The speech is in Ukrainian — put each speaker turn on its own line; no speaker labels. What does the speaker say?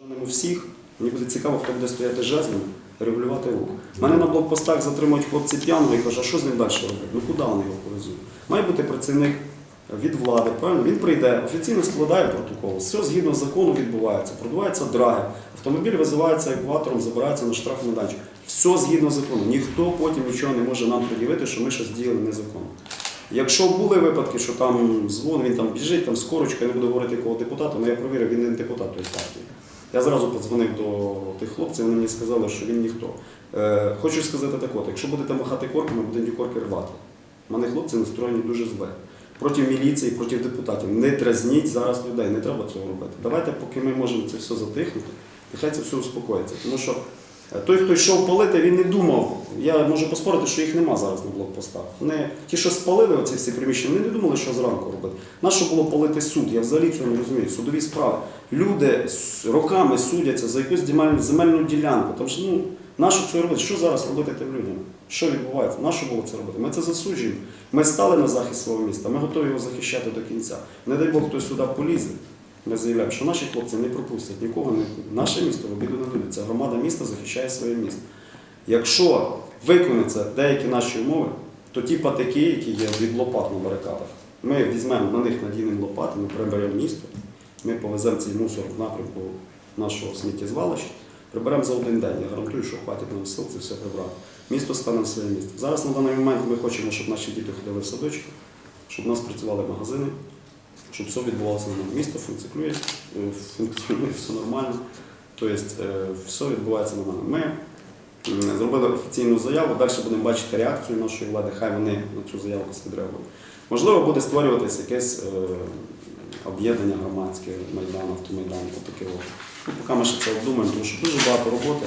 Бажанемо всіх. Мені буде цікаво, хто буде стояти жезлом, регулювати рух. Мене на блокпостах затримують хлопці п'яного і кажуть, а що з ним далі робити? Ну куди вони його повезуть? Має бути працівник від влади, правильно? Він прийде, офіційно складає протокол, все згідно закону відбувається, продуваються драги, автомобіль визивається евакуатором, забирається на штрафний майданчик. Все згідно з закону. Ніхто потім нічого не може нам пред'явити, що ми щось діяли незаконно. Якщо були випадки, що там дзвон, він там біжить, там з корочкою, я не буду говорити якого депутата, але я провірив, він не депутат тої партії. Я зразу подзвонив до тих хлопців, вони мені сказали, що він ніхто. Е, хочу сказати так от, якщо будете махати корками, будемо ті корки рвати. У мене хлопці настроєні дуже зле. Проти міліції, проти депутатів. Не дразніть зараз людей, не треба цього робити. Давайте, поки ми можемо це все затихнути, нехай це все успокоїться. Тому що той, хто йшов палити, він не думав. Я можу поспорити, що їх нема зараз на блокпостах. Вони, ті, що спалили оці всі приміщення, вони не думали, що зранку робити. Нащо було палити суд? Я взагалі цього не розумію. Судові справи. Люди роками судяться за якусь земельну, ділянку. Там ж, ну, нащо це робити? Що зараз робити тим людям? Що відбувається? Нащо було це робити? Ми це засуджуємо. Ми стали на захист свого міста, ми готові його захищати до кінця. Не дай Бог, хтось сюди полізе. Ми заявляємо, що наші хлопці не пропустять нікого. Не... Наше місто в обіду не буде. Це громада міста захищає своє місто. Якщо виконуються деякі наші умови, то ті патики, які є від лопат на барикадах, ми візьмемо на них надійним лопати, ми приберемо місто, ми повеземо цей мусор в напрямку нашого сміттєзвалища, приберемо за один день. Я гарантую, що хватить нам сил це все прибрати. Місто стане на своє місце. Зараз на даний момент ми хочемо, щоб наші діти ходили в садочки, щоб у нас працювали магазини, щоб все відбувалося нормально. Місто функціонує, е, функціонує все нормально. Тобто е, все відбувається нормально. Ми зробили офіційну заяву, далі будемо бачити реакцію нашої влади, хай вони на цю заяву відреагують. Можливо, буде створюватися якесь е, об'єднання громадське, Майдан, автомайдан, таке. Ну, поки ми ще це обдумаємо, тому що дуже багато роботи.